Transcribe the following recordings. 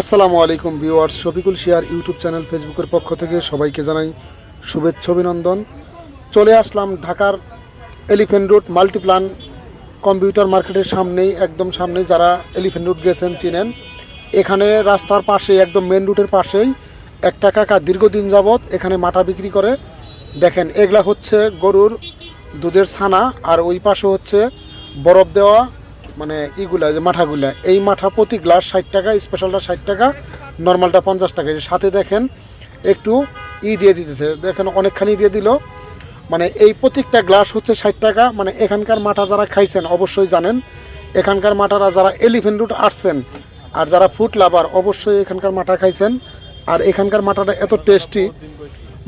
আসসালামু আলাইকুম ভিউয়ার্স, শফিকুল শিয়ার ইউটিউব চ্যানেল ফেসবুকের পক্ষ থেকে সবাইকে জানাই শুভেচ্ছা, অভিনন্দন। চলে আসলাম ঢাকার এলিফেন্ট রোড মাল্টিপ্লান কম্পিউটার মার্কেটের সামনেই, একদম সামনেই যারা এলিফেন্ট রোড গেছেন, চিনেন। এখানে রাস্তার পাশে, একদম মেন রুটের পাশেই একটা কাকা দীর্ঘদিন যাবৎ এখানে মাটা বিক্রি করে। দেখেন, এগুলা হচ্ছে গরুর দুধের ছানা, আর ওই পাশে হচ্ছে বরফ দেওয়া মানে ইগুলা, যে মাঠাগুলা, এই মাঠা প্রতি গ্লাস ষাট টাকা স্পেশালটা ষাট টাকা নর্মালটা পঞ্চাশ টাকা। সাথে দেখেন, একটু ই দিয়ে দিতেছে। দেখেন অনেকখানি দিয়ে দিল। মানে এই প্রত্যেকটা গ্লাস হচ্ছে ষাট টাকা। মানে এখানকার মাঠা যারা খাইছেন, অবশ্যই জানেন, এখানকার মাঠারা যারা এলিফেন্ট রুট আসছেন আর যারা ফুড লাভার অবশ্যই এখানকার মাঠা খাইছেন। আর এখানকার মাঠাটা এত টেস্টি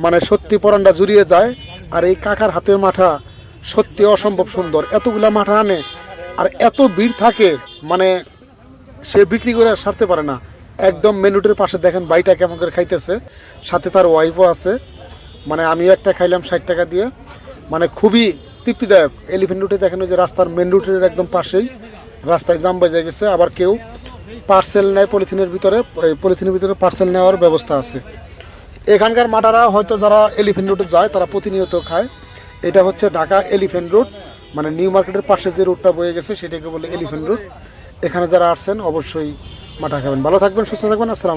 মানে সত্যি পরানটা জুড়িয়ে যায়। আর এই কাকার হাতের মাঠা সত্যি অসম্ভব সুন্দর। এতগুলা মাঠা আনে আর এত ভিড় থাকে মানে সে বিক্রি করে আর সারতে পারে না। একদম মেনুটের পাশে দেখেন বাইটা কেমন করে খাইতেছে, সাথে তার ওয়াইফও আছে। মানে আমিও একটা খাইলাম ষাট টাকা দিয়ে মানে খুবই তৃপ্তিদায়ক। এলিফেন্ট রুটে দেখেন যে রাস্তার মেন রুটের একদম পাশেই, রাস্তায় জাম বাজে গেছে, আবার কেউ পার্সেল নেয় পলিথিনের ভিতরে পলিথিনের ভিতরে পার্সেল নেওয়ার ব্যবস্থা আছে। এখানকার মাটারা হয়তো যারা এলিফেন্ট রুটে যায়, তারা প্রতিনিয়ত খায়। এটা হচ্ছে ঢাকা এলিফেন্ট রুট মানে নিউ মার্কেটের পাশে যে রোডটা বয়ে গেছে, সেটাকে বলে এলিফেন্ট রোড এখানে যারা আসছেন, অবশ্যই মাঠা খাবেন ভালো থাকবেন, সুস্থ থাকবেন। আসসালামু